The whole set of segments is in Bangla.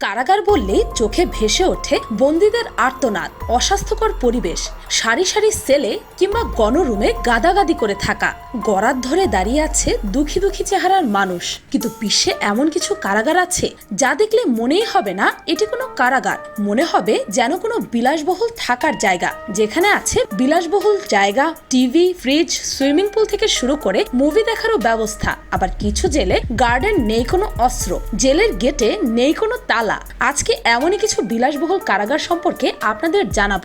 কারাগার বললেই চোখে ভেসে ওঠে বন্দীদের আর্তনাদ, অস্বাস্থ্যকর পরিবেশ, সারি সারি সেলে কিংবা গণরুমে গাদাগাদি করে থাকা। গড়ার ধরে দাঁড়িয়ে আছে দুঃখী দুঃখী চেহারার মানুষ। কিন্তু বিশ্বে এমন কিছু কারাগার আছে যা দেখলে মনেই হবে না এটি কোনো কারাগার। মনে হবে যেন কোনো বিলাসবহুল থাকার জায়গা, যেখানে আছে বিলাসবহুল জায়গা, টিভি, ফ্রিজ, সুইমিং পুল থেকে শুরু করে মুভি দেখারও ব্যবস্থা। আবার কিছু জেলে গার্ডেন নেই কোনো অস্ত্র, জেলের গেটে নেই কোনো তালা। আজকে এমনই কিছু বিলাসবহুল কারাগার সম্পর্কে আপনাদের জানাব।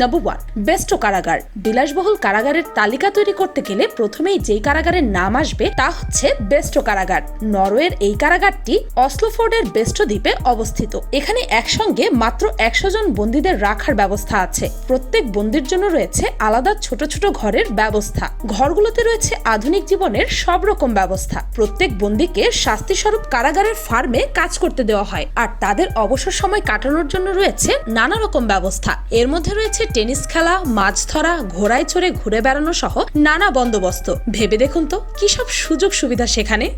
নাম্বার ওয়ান বেস্ট কারাগার। বিলাসবহুল কারাগারের তালিকা তৈরি করতে গেলে প্রথমেই যেই কারাগারের নাম আসবে তা হচ্ছে বেস্ট কারাগার। নরওয়ের এই কারাগারটি অসলোফোর্ডের বেস্ট দ্বীপে অবস্থিত। এখানে একসঙ্গে মাত্র একশো জন বন্দীদের রাখার ব্যবস্থা আছে। প্রত্যেক বন্দির জন্য রয়েছে আলাদা ছোট ছোট ঘরের ব্যবস্থা। ঘরগুলোতে রয়েছে আধুনিক জীবনের সব রকম ব্যবস্থা। প্রত্যেক বন্দীকে শাস্তিস্বরূপ কারাগারের ফার্মে কাজ করতে দেওয়া হয়। আর তাদের অবসর সময় কাটানোর জন্য রয়েছে নানা রকম ব্যবস্থা। এর মধ্যে রয়েছে টেনিস খেলা, মাছ ধরা, ঘোড়ায় চড়ে ঘুরে বেড়ানো সহ নানা বন্দোবস্ত। ভেবে দেখুন তো, কি সব সুযোগ সুবিধা সেখানে?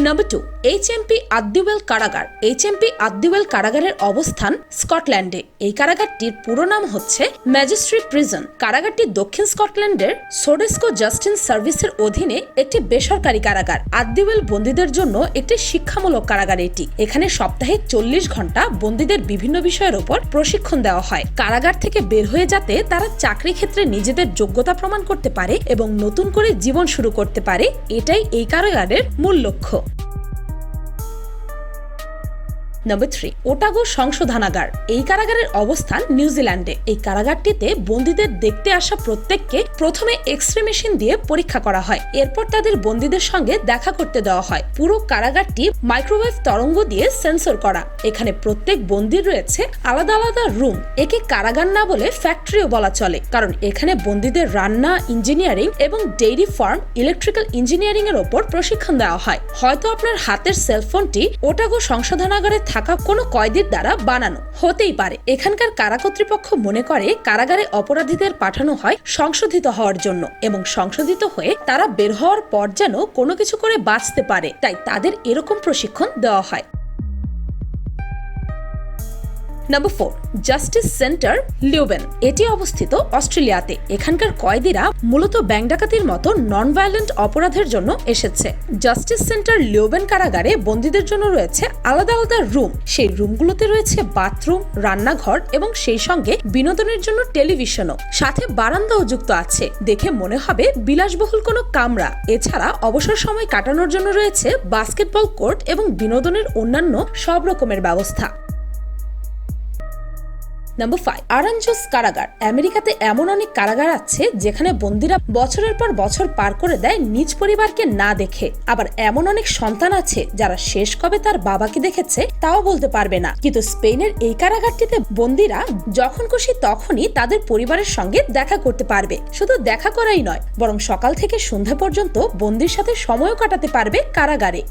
Number two H MP Addiwell কারাগার এইচ এমপি আদ্দিওয়েল কারাগারের অবস্থান স্কটল্যান্ডে এই কারাগারটির পুরো নাম হচ্ছে ম্যাজিস্ট্রেট প্রিজন কারাগারটি দক্ষিণ স্কটল্যান্ডের সোডেস্কো জাস্টিন সার্ভিসের অধীনে একটি বেসরকারি কারাগার। আদ্দিওয়েল বন্দীদের জন্য একটি শিক্ষামূলক কারাগার এটি। এখানে সপ্তাহে চল্লিশ ঘণ্টা বন্দীদের বিভিন্ন বিষয়ের উপর প্রশিক্ষণ দেওয়া হয়। কারাগার থেকে বের হয়ে যাতে তারা চাকরি ক্ষেত্রে নিজেদের যোগ্যতা প্রমাণ করতে পারে এবং নতুন করে জীবন শুরু করতে পারে, এটাই এই কারাগারের মূল লক্ষ্য। নাম্বার থ্রি ওটাগো সংশোধনাগার এই কারাগারের অবস্থান নিউজিল্যান্ডে এই কারাগারটিতে বন্দীদের দেখতে আসা প্রত্যেককে প্রথমে এক্সরে মেশিন দিয়ে পরীক্ষা করা হয়। এরপর তাদের বন্দীদের সঙ্গে দেখা করতে দেওয়া হয়। পুরো কারাগারটি মাইক্রোওয়েভ তরঙ্গ দিয়ে সেন্সর করা। এখানে প্রত্যেক বন্দির রয়েছে আলাদা আলাদা রুম একে কারাগার না বলে ফ্যাক্টরিও বলা চলে। কারণ এখানে বন্দীদের রান্না ইঞ্জিনিয়ারিং এবং ডেইরি ফার্ম ইলেকট্রিক্যাল ইঞ্জিনিয়ারিং এর ওপর প্রশিক্ষণ দেওয়া হয়। হয়তো আপনার হাতের সেলফোনটি ওটাগো সংশোধনাগারে থাকা কোনো কয়েদির দ্বারা বানানো। হতেই পারে। এখানকার কারা কর্তৃপক্ষ মনে করে, কারাগারে অপরাধীদের পাঠানো হয় সংশোধিত হওয়ার জন্য এবং সংশোধিত হয়ে তারা বের হওয়ার পর যেন কোনো কিছু করে বাঁচতে পারে। তাই তাদের এরকম প্রশিক্ষণ দেওয়া হয়। Number four justice centre Leoben এটি অবস্থিত অস্ট্রেলিয়াতে। এখানকার কয়েদিরা মূলত ব্যাংক ডাকাতির মতো নন ভায়োলেন্ট অপরাধের জন্য এসেছে। জাস্টিস সেন্টার লিওবেন কারাগারে বন্দীদের জন্য রয়েছে আলাদা আলাদা রুম। সেই রুমগুলোতে রয়েছে বাথরুম, রান্নাঘর এবং সেই সঙ্গে বিনোদনের জন্য টেলিভিশনও। সাথে বারান্দাও যুক্ত আছে। দেখে মনে হবে বিলাসবহুল কোনো কামরা। এছাড়া অবসর সময় কাটানোর জন্য রয়েছে বাস্কেটবল কোর্ট এবং বিনোদনের অন্যান্য সব রকমের ব্যবস্থা। নাম্বার ফাইভ আরাঞ্জোস কারাগার। আমেরিকাতে এমন অনেক কারাগার আছে যেখানে বন্দিরা বছরের পর বছর পার করে দেয় নিজ পরিবারকে না দেখে। আবার এমন অনেক সন্তান আছে যারা শেষ কবে তার বাবাকে দেখেছে তাও বলতে পারবে না। কিন্তু স্পেনের এই কারাগারটিতে বন্দিরা যখন খুশি তখনই তাদের পরিবারের সঙ্গে দেখা করতে পারবে। শুধু দেখা করাই নয়, বরং সকাল থেকে সন্ধ্যা পর্যন্ত বন্দির সাথে সময়ও কাটাতে পারবে কারাগারে।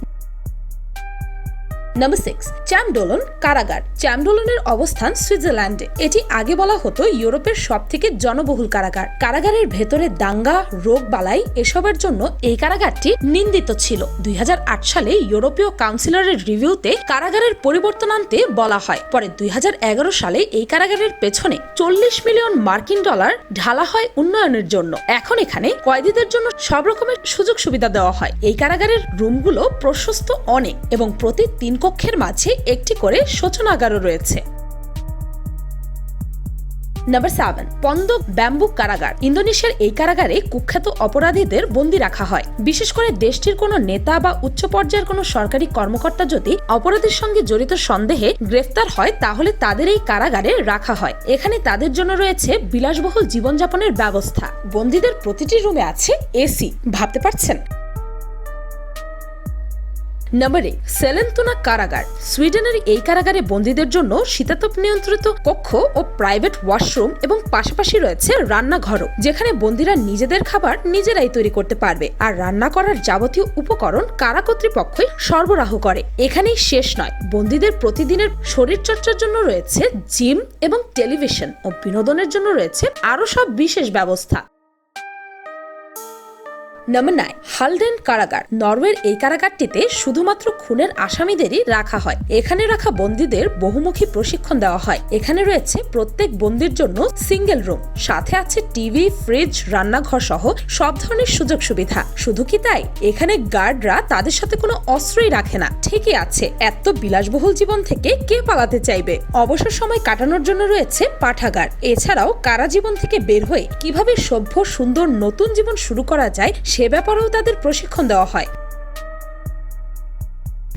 নাম্বার সিক্স চ্যামডোলন কারাগার চ্যামডোলনের অবস্থান সুইজারল্যান্ডে এটি আগে বলা হতো ইউরোপের সব থেকে জনবহুল কারাগার। কারাগারের ভেতরে দাঙ্গা, রোগ বালাই এসবের জন্য এই কারাগারটি নিন্দিত ছিল। দুই হাজার আট সালে ইউরোপীয় কাউন্সিলরের রিভিউতে কারাগারের পরিবর্তন আনতে বলা হয়। পরে দুই হাজার এগারো সালে এই কারাগারের পেছনে চল্লিশ মিলিয়ন মার্কিন ডলার ঢালা হয় উন্নয়নের জন্য। এখন এখানে কয়েদিদের জন্য সব রকমের সুযোগ সুবিধা দেওয়া হয়। এই কারাগারের রুমগুলো প্রশস্ত অনেক এবং প্রতি তিন কক্ষের মাঝে একটি করে শোচনাগারও রয়েছে। নাম্বার সেভেন পন্দ ব্যাম্বু কারাগার। ইন্দোনেশিয়ার এই কারাগারে কুখ্যাত অপরাধীদের বন্দি রাখা হয়। বিশেষ করে দেশটির কোনো নেতা বা উচ্চ পর্যায়ের কোনো সরকারি কর্মকর্তা যদি অপরাধের সঙ্গে জড়িত সন্দেহে গ্রেফতার হয়, তাহলে তাদের এই কারাগারে রাখা হয়। এখানে তাদের জন্য রয়েছে বিলাসবহুল জীবনযাপনের ব্যবস্থা। বন্দীদের প্রতিটি রুমে আছে এসি। ভাবতে পারছেন? নাম্বার এইট সেলেন্তুনা কারাগার। সুইডেনের এই কারাগারে বন্দীদের জন্য শীতাতপ নিয়ন্ত্রিত কক্ষ ও প্রাইভেট ওয়াশরুম এবং পাশাপাশি রয়েছে রান্নাঘরও, যেখানে বন্দীরা নিজেদের খাবার নিজেরাই তৈরি করতে পারবে আর রান্না করার যাবতীয় উপকরণ কারা কর্তৃপক্ষই সরবরাহ করে। এখানেই শেষ নয়, বন্দীদের প্রতিদিনের শরীর চর্চার জন্য রয়েছে জিম এবং টেলিভিশন ও বিনোদনের জন্য রয়েছে আরও সব বিশেষ ব্যবস্থা। নাম্বার নাইন হালডেন কারাগার, নরওয়ের এই কারাগারটিতে শুধুমাত্র খুনের আসামিদেরই রাখা হয়। এখানে রাখা বন্দীদের বহুমুখী প্রশিক্ষণ দেওয়া হয়। এখানে রয়েছে প্রত্যেক বন্দির জন্য সিঙ্গেল রুম, সাথে আছে টিভি, ফ্রিজ, রান্নাঘর সহ সব ধরনের সুযোগ সুবিধা। শুধু কি তাই? এখানে গার্ডরা তাদের সাথে কোনো অস্ত্রই রাখে না। ঠিকই আছে, এত বিলাসবহুল জীবন থেকে কে পালাতে চাইবে? অবসর সময় কাটানোর জন্য রয়েছে পাঠাগার। এছাড়াও কারা জীবন থেকে বের হয়ে কীভাবে সভ্য, সুন্দর, নতুন জীবন শুরু করা যায় ব্যাপারেও তাদের প্রশিক্ষণ দেওয়া হয়।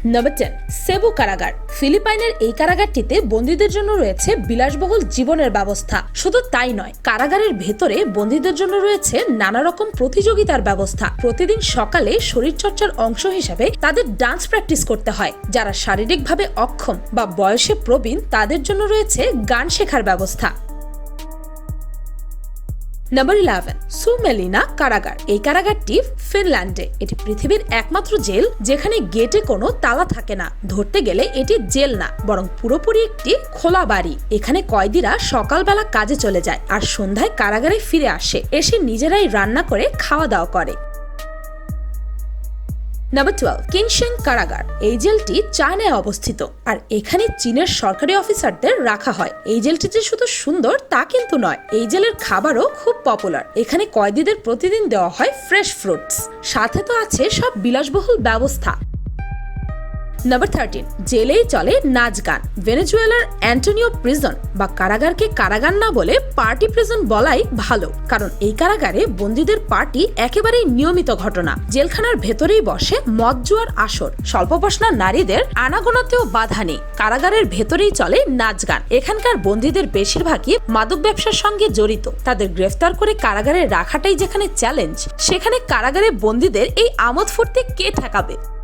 নাম্বার টেন সেবু কারাগার। ফিলিপাইনের এই কারাগারটিতে বন্দীদের জন্য রয়েছে বিলাসবহুল জীবনের ব্যবস্থা। শুধু তাই নয়, কারাগারের ভেতরে বন্দীদের জন্য রয়েছে নানা রকম প্রতিযোগিতার ব্যবস্থা। প্রতিদিন সকালে শরীরচর্চার অংশ হিসাবে তাদের ডান্স প্র্যাকটিস করতে হয়। যারা শারীরিকভাবে অক্ষম বা বয়সে প্রবীণ, তাদের জন্য রয়েছে গান শেখার ব্যবস্থা। নাম্বার ইলেভেন সুমেলিনা কারাগার এই কারাগারটি ফিনল্যান্ডে, এটি পৃথিবীর একমাত্র জেল যেখানে গেটে কোনো তালা থাকে না। ধরতে গেলে এটি জেল না, বরং পুরোপুরি একটি খোলা বাড়ি। এখানে কয়েদিরা সকালবেলা কাজে চলে যায় আর সন্ধ্যায় কারাগারে ফিরে আসে। এসে নিজেরাই রান্না করে খাওয়া দাওয়া করে। নাম্বার টুয়েলভ কিংশেং কারাগার এই জেলটি চায়নায় অবস্থিত। আর এখানে চীনের সরকারি অফিসারদের রাখা হয়। এই জেলটি যে শুধু সুন্দর, তা কিন্তু নয়। এই জেলের খাবারও খুব পপুলার এখানে কয়েদিদের প্রতিদিন দেওয়া হয় ফ্রেশ ফ্রুটস সাথে তো আছে সব বিলাসবহুল ব্যবস্থা। নাম্বার থার্টিন জেলেই চলে নাচ গান। ভেনেজুয়েলার অ্যান্টোনিও প্রিজন বা কারাগারকে কারাগার না বলে পার্টি প্রিজন বলাই ভালো। কারণ এই কারাগারে বন্দীদের পার্টি একেবারেই নিয়মিত ঘটনা। জেলখানার ভেতরেই বসে মদ জুয়ার আসর। স্বল্প স্বল্পবসনা নারীদের আনাগোনাতেও বাধা নেই। কারাগারের ভেতরেই চলে নাচ গান। এখানকার বন্দীদের বেশিরভাগই মাদক ব্যবসার সঙ্গে জড়িত। তাদের গ্রেফতার করে কারাগারে রাখাটাই যেখানে চ্যালেঞ্জ সেখানে কারাগারে বন্দীদের এই আমোদ ফুর্তি কে ঠেকাবে?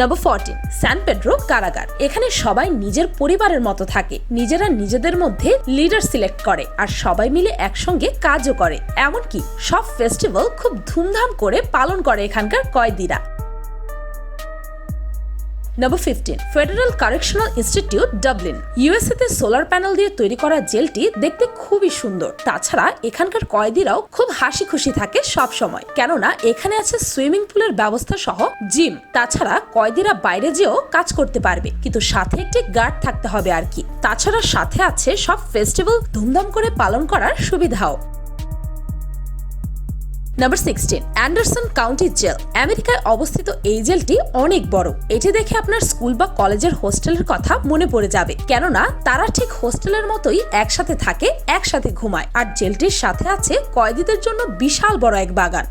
নাম্বার ফোরটিন স্যান পেড্রো কারাগার এখানে সবাই নিজের পরিবারের মতো থাকে। নিজেরা নিজেদের মধ্যে লিডার সিলেক্ট করে আর সবাই মিলে একসঙ্গে কাজও করে। এমনকি সব ফেস্টিভ্যাল খুব ধুমধাম করে পালন করে এখানকার কয়েদিরা। Number fifteen federal correctional institute Dublin USA তে সোলার প্যানেল দিয়ে তৈরি করা জেলটি দেখতে খুবই সুন্দর। তাছাড়া এখানকার কয়েদিরাও খুব হাসি খুশি থাকে সব সময় কেননা এখানে আছে সুইমিং পুলের ব্যবস্থা সহ জিম। তাছাড়া কয়েদিরা বাইরে যেও কাজ করতে পারবে। কিন্তু সাথে একটি গার্ড থাকতে হবে আর কি। তাছাড়া সাথে আছে সব ফেস্টিভ্যাল ধুমধাম করে পালন করার সুবিধাও। Number sixteen Anderson county jail আমেরিকায় অবস্থিত এই জেলটি অনেক বড়। এটি দেখে আপনার স্কুল বা কলেজের হোস্টেলের কথা মনে পড়ে যাবে। কেননা, তারা ঠিক হোস্টেলের মতোই একসাথে থাকে, একসাথে ঘুমায়। আর জেলটির সাথে আছে কয়েদিদের জন্য বিশাল বড় এক বাগান।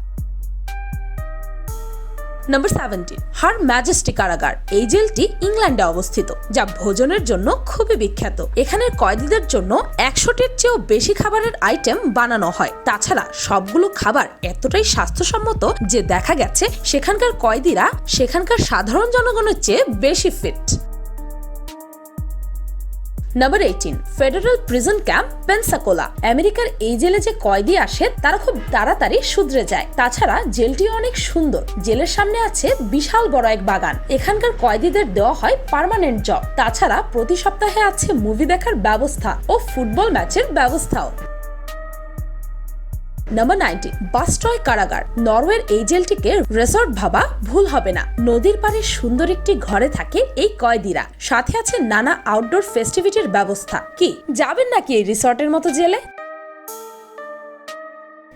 নাম্বার সেভেন্টিন হার ম্যাজেস্টি কারাগার এই জেলটি ইংল্যান্ডে অবস্থিত, যা ভোজনের জন্য খুবই বিখ্যাত। এখানের কয়েদিদের জন্য একশোটির চেয়েও বেশি খাবারের আইটেম বানানো হয়। তাছাড়া সবগুলো খাবার এতটাই স্বাস্থ্যসম্মত যে দেখা গেছে, সেখানকার কয়েদিরা সেখানকার সাধারণ জনগণের চেয়ে বেশি fit number eighteen federal prison camp Pensacola আমেরিকার এই জেলে যে কয়েদি আসে, তারা খুব তাড়াতাড়ি শুধরে যায়। তাছাড়া জেলটি অনেক সুন্দর। জেলের সামনে আছে বিশাল বড় এক বাগান। এখানকার কয়েদিদের দেওয়া হয় পার্মানেন্ট জব তাছাড়া প্রতি সপ্তাহে আছে মুভি দেখার ব্যবস্থা ও ফুটবল ম্যাচের ব্যবস্থাও। নাম্বার নাইনটিন বাস্টয় কারাগার নরওয়ের এই জেলটিকে রেসর্ট ভাবা ভুল হবে না। নদীর পাড়ে সুন্দর একটি ঘরে থাকে এই কয়েদিরা। সাথে আছে নানা আউটডোর ফেস্টিভিটির ব্যবস্থা। কি, যাবেন নাকি এই রিসর্টের মতো জেলে?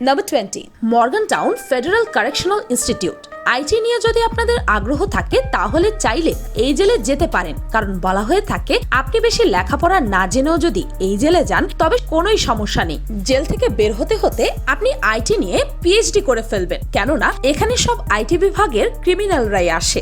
Number twenty Morgantown federal correctional institute IT নিয়ে যদি আপনাদের আগ্রহ থাকে, তাহলে চাইলে এই জেলে যেতে পারেন। কারণ বলা হয়ে থাকে, আপনি বেশি লেখাপড়া না জেনেও যদি এই জেলে যান, তবে কোনোই সমস্যা নেই। জেল থেকে বের হতে হতে আপনি আইটি নিয়ে পিএইচডি করে ফেলবেন। কেননা, এখানে সব আইটি বিভাগের ক্রিমিনালরাই আসে।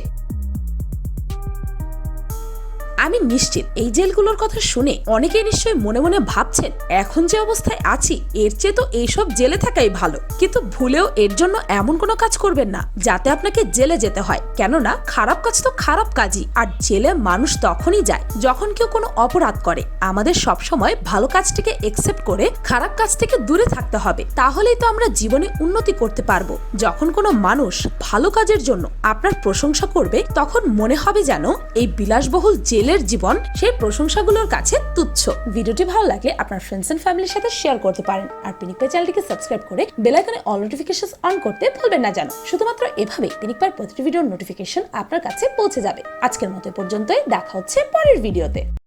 আমি নিশ্চিত এই জেলগুলোর কথা শুনে অনেকেই নিশ্চয়ই মনে মনে ভাবছেন, এখন যে অবস্থায় আছি, এর চেয়ে তো এইসব জেলে থাকাই ভালো। কিন্তু ভুলেও এর জন্য এমন কোনো কাজ করবেন না, যাতে আপনাকে জেলে যেতে হয়। কেননা, খারাপ কাজ তো খারাপ কাজই, আর জেলে মানুষ তখনই যায় যখন কেউ কোনো অপরাধ করে। আমাদের সবসময় ভালো কাজটিকে একসেপ্ট করে খারাপ কাজ থেকে দূরে থাকতে হবে। তাহলেই তো আমরা জীবনে উন্নতি করতে পারব। যখন কোনো মানুষ ভালো কাজের জন্য আপনার প্রশংসা করবে, তখন মনে হবে যেন এই বিলাসবহুল জেলের জীবন সেই প্রশংসাগুলোর কাছে তুচ্ছ। ভিডিওটি ভালো লাগলে আপনার ফ্রেন্ডস এন্ড ফ্যামিলির সাথে শেয়ার করতে পারেন। আর পিনিক পাই চ্যানেলটিকে সাবস্ক্রাইব করে বেল আইকনে অল নোটিফিকেশন অন করতে ভুলবেন না জানো। শুধুমাত্র এভাবে পিনিক পার প্রতিটি ভিডিওর নোটিফিকেশন আপনার কাছে পৌঁছে যাবে। আজকের মতো পর্যন্তই, দেখা হচ্ছে পরের ভিডিওতে